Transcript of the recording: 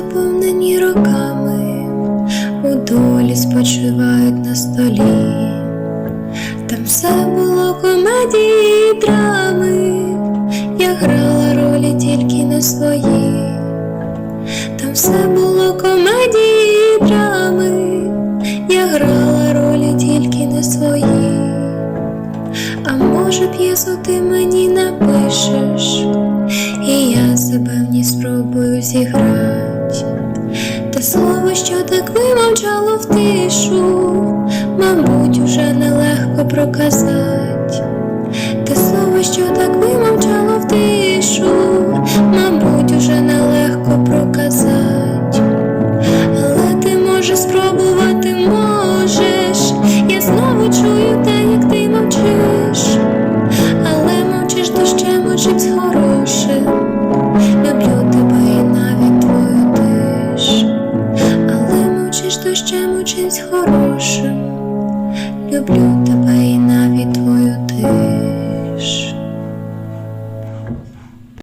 заповнені роками, у долі спочивають на столі. Там все було комедії і драми, я грала ролі тільки не свої. Там все було комедії і драми, я грала ролі тільки не свої. А може п'єсу ти мені напишеш, і я себе в ній спробую зіграть. Слово, що так вимовчало в тишу, мабуть, уже нелегко проказать. Але мовчиш то ще хорошим. Люблю тебе.